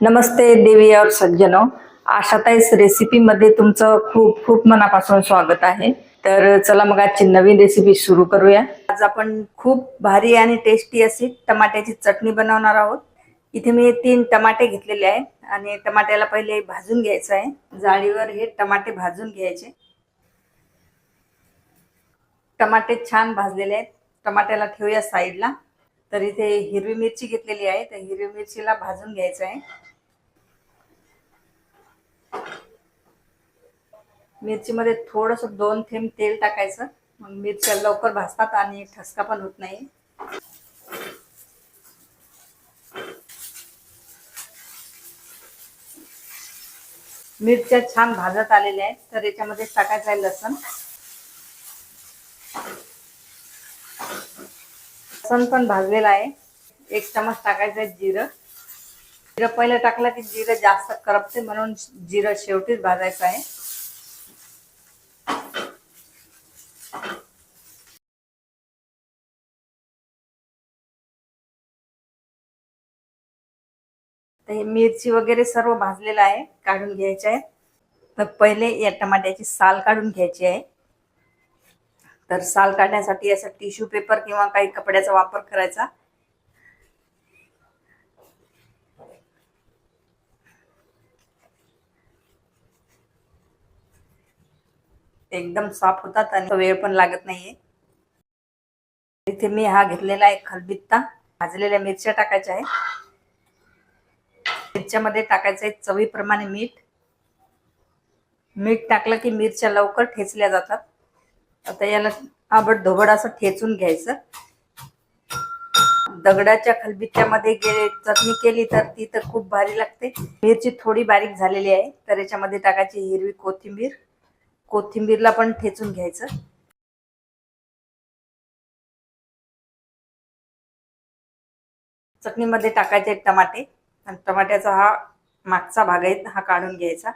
नमस्ते देवी और सज्जनो. आशाताईस रेसिपीमध्ये तुमचं खूप खूप मनापासून स्वागत आहे. तर चला मग आजची नवीन रेसिपी सुरू करूया. आज आपण खूप भारी आणि टेस्टी अशी टमाट्याची चटणी बनवणार आहोत. इथे मी तीन टमाटे घेतलेले आहेत आणि टमाट्याला पहिले भाजून घ्यायचं आहे. जाळीवर हे टमाटे भाजून घ्यायचे. टमाटे छान भाजलेले आहेत. टमाट्याला ठेवूया साईडला तर इथे हिरवी मिरची घेतलेली आहे. तर हिरवी मिरचीला भाजून घ्यायचं आहे. मिरचीमध्ये थोडंसं दोन थेंब तेल टाकायचं. मग मिरच्या लवकर भाजतात आणि ठसका पण होत नाही. मिरच्या छान भाजत आलेल्या आहेत तर याच्यामध्ये टाकायचं आहे लसण. लसण पण भाजलेला आहे. एक चमच टाकायचं आहे जिरं. जिरं पहिलं टाकलं की जिरं जास्त करपते म्हणून जिरं शेवटीच भाजायचं आहे. तर हे मिरची वगैरे सर्व भाजलेलं आहे काढून घ्यायचे आहे. तर पहिले या टमाट्याची साल काढून घ्यायची आहे. तर साल काढण्यासाठी असं टिश्यू पेपर किंवा काही कपड्याचा वापर करायचा. एकदम साफ होतात आणि वेळ पण लागत नाहीये. इथे मी हा घेतलेला आहे खलबित्ता. भाजलेल्या मिरच्या टाकायच्या आहे मिरच्यामध्ये टाकायचं आहे चवीप्रमाणे मीठ. मीठ टाकलं की मिरच्या लवकर ठेचल्या जातात. आता याला आबड धोबड असं ठेचून घ्यायचं. दगडाच्या खलबित्यामध्ये गे चटणी केली तर ती तर खूप भारी लागते. मिरची थोडी बारीक झालेली आहे तर याच्यामध्ये टाकायची हिरवी कोथिंबीर. कोथिंबीरला पण ठेचून घ्यायचं. चटणीमध्ये टाकायचे टमाटे. आणि टमाट्याचा हा मागचा भाग आहे हा काढून घ्यायचा.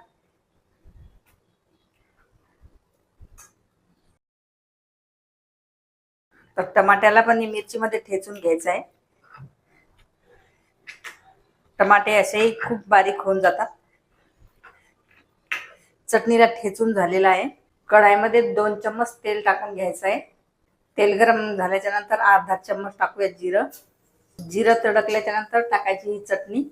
तर टमाट्याला पण मिरचीमध्ये ठेचून घ्यायचं आहे. टमाटे असेही खूप बारीक होऊन जातात. चटणीला ठेचून झालेला आहे. कढाईमध्ये दोन चम्मच तेल टाकून घ्यायचं आहे. तेल गरम झाल्याच्यानंतर अर्धा चम्मच टाकूया जिरं. जिरं तडकल्याच्या नंतर टाकायची ही चटणी.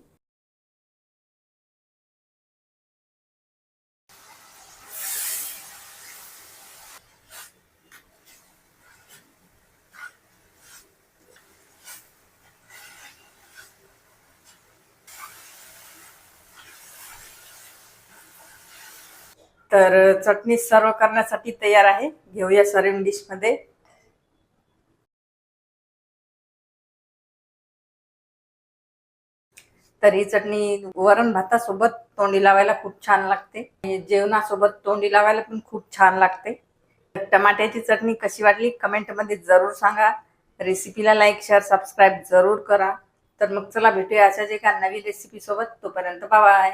तर चटणी सर्व करण्यासाठी तयार आहे. घेऊया सर्विंग डिशमध्ये. तर ही चटणी वरण भातासोबत तोंडी लावायला खूप छान लागते. जेवणासोबत तोंडी लावायला पण खूप छान लागते. टमाट्याची चटणी कशी वाटली कमेंटमध्ये जरूर सांगा. रेसिपीला लाईक शेअर सबस्क्राईब जरूर करा. तर मग चला भेटूया अशाच एका नवीन रेसिपी सोबत. तोपर्यंत बाय